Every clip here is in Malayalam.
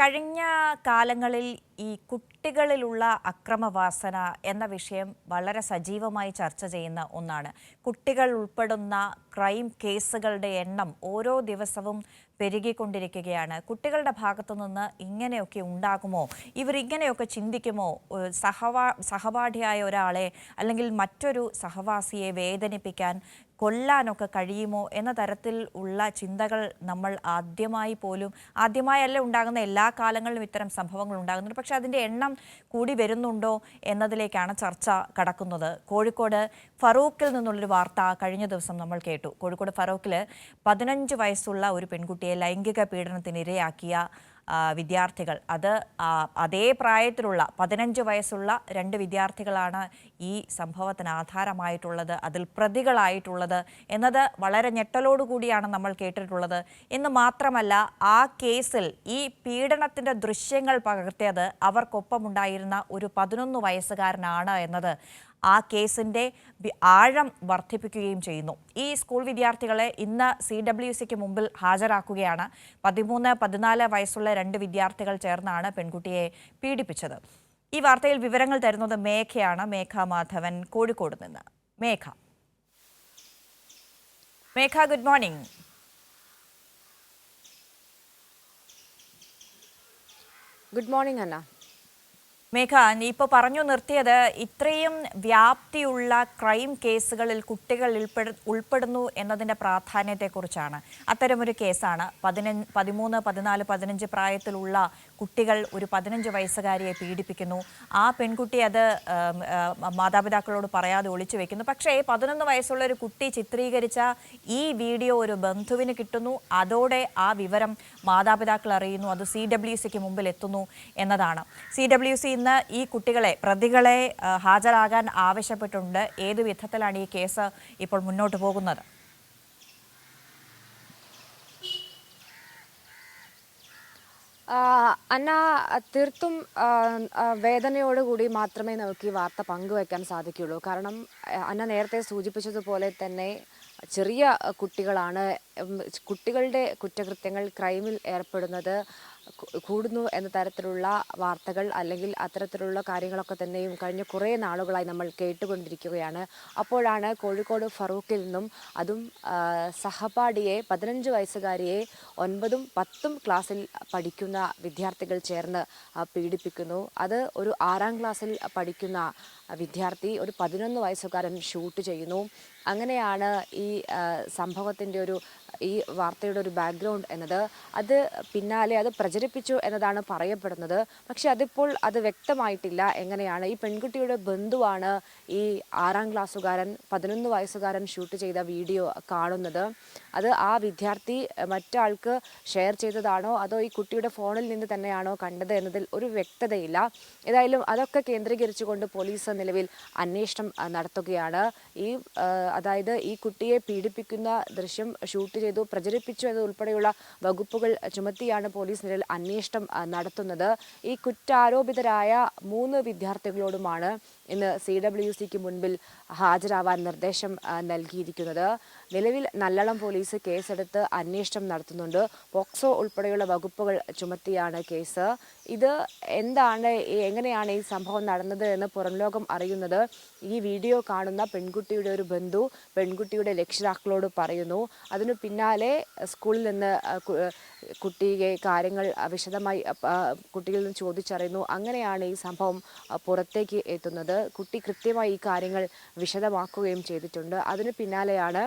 കഴിഞ്ഞ കാലങ്ങളിൽ ഈ കുട്ടികളിലുള്ള അക്രമവാസന എന്ന വിഷയം വളരെ സജീവമായി ചർച്ച ചെയ്യുന്ന ഒന്നാണ്. കുട്ടികൾ ഉൾപ്പെടുന്ന ക്രൈം കേസുകളുടെ എണ്ണം ഓരോ ദിവസവും പെരുകിക്കൊണ്ടിരിക്കുകയാണ്. കുട്ടികളുടെ ഭാഗത്തു നിന്ന് ഇങ്ങനെയൊക്കെ ഉണ്ടാകുമോ? ഇവർ ഇങ്ങനെയൊക്കെ ചിന്തിക്കുമോ? സഹവാ സഹപാഠിയായ ഒരാളെ അല്ലെങ്കിൽ മറ്റൊരു സഹവാസിയെ വേദനിപ്പിക്കാൻ കൊല്ലാനൊക്കെ കഴിയുമോ എന്ന തരത്തിൽ ഉള്ള ചിന്തകൾ നമ്മൾ ആദ്യമായി പോലും ആദ്യമായല്ല ഉണ്ടാകുന്ന എല്ലാ കാലങ്ങളിലും ഇത്തരം സംഭവങ്ങൾ ഉണ്ടാകുന്നുണ്ട് പക്ഷെ അതിന്റെ എണ്ണം കൂടി വരുന്നുണ്ടോ എന്നതിലേക്കാണ് ചർച്ച കടക്കുന്നത്. കോഴിക്കോട് ഫറൂഖിൽ നിന്നുള്ളൊരു വാർത്ത കഴിഞ്ഞ ദിവസം നമ്മൾ കേട്ടു. കോഴിക്കോട് ഫറൂഖിൽ പതിനഞ്ച് വയസ്സുള്ള ഒരു പെൺകുട്ടിയെ ലൈംഗിക പീഡനത്തിന് ഇരയാക്കിയ വിദ്യാർത്ഥികൾ. അത് അതേ പ്രായത്തിലുള്ള പതിനഞ്ച് വയസ്സുള്ള രണ്ട് വിദ്യാർത്ഥികളാണ് ഈ സംഭവത്തിന് ആധാരമായിട്ടുള്ളത് അതിൽ പ്രതികളായിട്ടുള്ളത് എന്നത് വളരെ ഞെട്ടലോടുകൂടിയാണ് നമ്മൾ കേട്ടിട്ടുള്ളത്. എന്ന് മാത്രമല്ല ആ കേസിൽ ഈ പീഡനത്തിന്റെ ദൃശ്യങ്ങൾ പകർത്തിയത് അവർക്കൊപ്പമുണ്ടായിരുന്ന ഒരു പതിനൊന്ന് വയസ്സുകാരനാണ് എന്നത്. ആ കേസിന്റെ ആഴം വർദ്ധിപ്പിക്കുകയും ചെയ്യുന്നു. ഈ സ്കൂൾ വിദ്യാർത്ഥികളെ ഇന്ന് സി ഡബ്ല്യു സിക്ക് മുമ്പിൽ ഹാജരാക്കുകയാണ്. പതിമൂന്ന് പതിനാല് വയസ്സുള്ള രണ്ട് വിദ്യാർത്ഥികൾ ചേർന്നാണ് പെൺകുട്ടിയെ പീഡിപ്പിച്ചത്. ഈ വാർത്തയിൽ വിവരങ്ങൾ തരുന്നത് മേഘയാണ്. മേഘ മാധവൻ കോഴിക്കോട് നിന്ന്. Megha. Megha good morning. Good morning Anna Megha നീ ഇപ്പോൾ പറഞ്ഞു നിർത്തിയത് ഇത്രയും വ്യാപ്തിയുള്ള ക്രൈം കേസുകളിൽ കുട്ടികൾ ഉൾപ്പെടു ഉൾപ്പെടുന്നു എന്നതിന്റെ പ്രാധാന്യത്തെക്കുറിച്ചാണ്. അത്തരമൊരു കേസാണ്. പതിനഞ്ച് പതിമൂന്ന് പതിനാല് പതിനഞ്ച് പ്രായത്തിലുള്ള കുട്ടികൾ ഒരു പതിനഞ്ച് വയസ്സുകാരിയെ പീഡിപ്പിക്കുന്നു. ആ പെൺകുട്ടി അത് മാതാപിതാക്കളോട് പറയാതെ ഒളിച്ചു വെക്കുന്നു. പക്ഷേ പതിനൊന്ന് വയസ്സുള്ള ഒരു കുട്ടി ചിത്രീകരിച്ച ഈ വീഡിയോ ഒരു ബന്ധുവിന് കിട്ടുന്നു. അതോടെ ആ വിവരം മാതാപിതാക്കൾ അറിയുന്നു. അത് സി ഡബ്ല്യു സിക്ക് മുമ്പിൽ എത്തുന്നു എന്നതാണ്. സി ഡബ്ല്യു സി ഇന്ന് ഈ കുട്ടികളെ പ്രതികളെ ഹാജരാകാൻ ആവശ്യപ്പെട്ടിട്ടുണ്ട്. ഏത് വിധത്തിലാണ് ഈ കേസ് ഇപ്പോൾ മുന്നോട്ട് പോകുന്നത്? അന്ന തീർത്തും വേദനയോടുകൂടി മാത്രമേ നമുക്ക് ഈ വാർത്ത പങ്കുവയ്ക്കാൻ സാധിക്കുകയുള്ളൂ. കാരണം അന്ന നേരത്തെ സൂചിപ്പിച്ചതുപോലെ തന്നെ ചെറിയ കുട്ടികളാണ് കുട്ടികളുടെ കുറ്റകൃത്യങ്ങൾ ക്രൈമിൽ ഏർപ്പെടുന്നത് കൂടുന്നു എന്ന തരത്തിലുള്ള വാർത്തകൾ അല്ലെങ്കിൽ അത്തരത്തിലുള്ള കാര്യങ്ങളൊക്കെ തന്നെയും കഴിഞ്ഞ കുറേ നാളുകളായി നമ്മൾ കേട്ടുകൊണ്ടിരിക്കുകയാണ്. അപ്പോഴാണ് കോഴിക്കോട് ഫറൂഖിൽ നിന്നും അതും സഹപാഠിയെ പതിനഞ്ച് വയസ്സുകാരിയെ ഒൻപതും പത്തും ക്ലാസ്സിൽ പഠിക്കുന്ന വിദ്യാർത്ഥികൾ ചേർന്ന് പീഡിപ്പിക്കുന്നു. അത് ഒരു ആറാം ക്ലാസ്സിൽ പഠിക്കുന്ന വിദ്യാർത്ഥി ഒരു പതിനൊന്ന് വയസ്സുകാരൻ ഷൂട്ട് ചെയ്യുന്നു. അങ്ങനെയാണ് ഈ സംഭവത്തിന്റെ ഒരു ഈ വാർത്തയുടെ ഒരു ബാക്ക്ഗ്രൗണ്ട് എന്നത് അത് പിന്നാലെ അത് പ്രചരിപ്പിച്ചു എന്നതാണ് പറയപ്പെടുന്നത്. പക്ഷെ അതിപ്പോൾ അത് വ്യക്തമായിട്ടില്ല. എങ്ങനെയാണ്? ഈ പെൺകുട്ടിയുടെ ബന്ധുവാണ് ഈ ആറാം ക്ലാസ്സുകാരൻ പതിനൊന്ന് വയസ്സുകാരൻ ഷൂട്ട് ചെയ്ത വീഡിയോ കാണുന്നത്. അത് ആ വിദ്യാർത്ഥി മറ്റാൾക്ക് ഷെയർ ചെയ്തതാണോ? അതോ ഈ കുട്ടിയുടെ ഫോണിൽ നിന്ന് തന്നെയാണോ കണ്ടത് എന്നതിൽ ഒരു വ്യക്തതയില്ല. ഏതായാലും അതൊക്കെ കേന്ദ്രീകരിച്ചുകൊണ്ട് പോലീസ് നിലവിൽ അന്വേഷണം നടത്തുകയാണ്. ഈ അതായത് ഈ കുട്ടിയെ പീഡിപ്പിക്കുന്ന ദൃശ്യം ഷൂട്ട് ചെയ്തു. പ്രചരിപ്പിച്ചു എന്നതുൾപ്പെടെയുള്ള വകുപ്പുകൾ ചുമത്തിയാണ് പോലീസ് നിലയിൽ അന്വേഷണം നടത്തുന്നത്. ഈ കുറ്റാരോപിതരായ മൂന്ന് വിദ്യാർത്ഥികളോടുമാണ് ഇന്ന് സി ഡബ്ല്യു സിക്ക് മുൻപിൽ ഹാജരാവാൻ നിർദ്ദേശം നൽകിയിരിക്കുന്നത്. നിലവിൽ നല്ലളം പോലീസ് കേസെടുത്ത് അന്വേഷണം നടത്തുന്നുണ്ട്. പോക്സോ ഉൾപ്പെടെയുള്ള വകുപ്പുകൾ ചുമത്തിയാണ് കേസ്. ഇത് എന്താണ് എങ്ങനെയാണ് ഈ സംഭവം നടന്നത് എന്ന് പുറം ലോകം അറിയുന്നത്. ഈ വീഡിയോ കാണുന്ന പെൺകുട്ടിയുടെ ഒരു ബന്ധു പെൺകുട്ടിയുടെ രക്ഷിതാക്കളോട് പറയുന്നു. അതിനു പിന്നാലെ സ്കൂളിൽ നിന്ന് കുട്ടിയെ കാര്യങ്ങൾ വിശദമായി കുട്ടികളിൽ നിന്ന് ചോദിച്ചറിയുന്നു. അങ്ങനെയാണ് ഈ സംഭവം പുറത്തേക്ക് എത്തുന്നത്. കുട്ടി കൃത്യമായി ഈ കാര്യങ്ങൾ വിശദമാക്കുകയും ചെയ്തിട്ടുണ്ട്. അതിന് പിന്നാലെയാണ്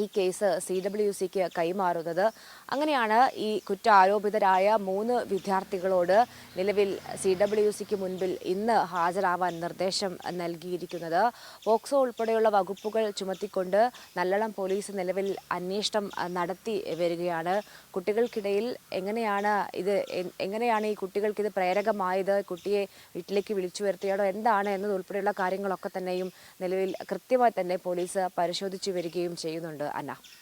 ഈ കേസ് സി ഡബ്ല്യു സിക്ക് കൈമാറുന്നത്. അങ്ങനെയാണ് ഈ കുറ്റാരോപിതരായ മൂന്ന് വിദ്യാർത്ഥികളോട് നിലവിൽ സി ഡബ്ല്യു സിക്ക് മുൻപിൽ ഇന്ന് ഹാജരാവാൻ നിർദ്ദേശം നൽകിയിരിക്കുന്നത്. പോക്സോ ഉൾപ്പെടെയുള്ള വകുപ്പുകൾ ചുമത്തിക്കൊണ്ട് നല്ലളം പോലീസ് നിലവിൽ അന്വേഷണം നടത്തി വരികയാണ്. കുട്ടികൾക്കിടയിൽ എങ്ങനെയാണ് ഇത് എങ്ങനെയാണ് ഈ കുട്ടികൾക്ക് ഇത് പ്രേരകമായത്? കുട്ടിയെ വീട്ടിലേക്ക് വിളിച്ചു വരുത്തിയാണോ? എന്താണ് എന്നതുൾപ്പെടെയുള്ള കാര്യങ്ങളൊക്കെ തന്നെയും നിലവിൽ കൃത്യമായി തന്നെ പോലീസ് പരിശോധിച്ചു വരികയും ചെയ്യുന്നുണ്ട്. അന്ന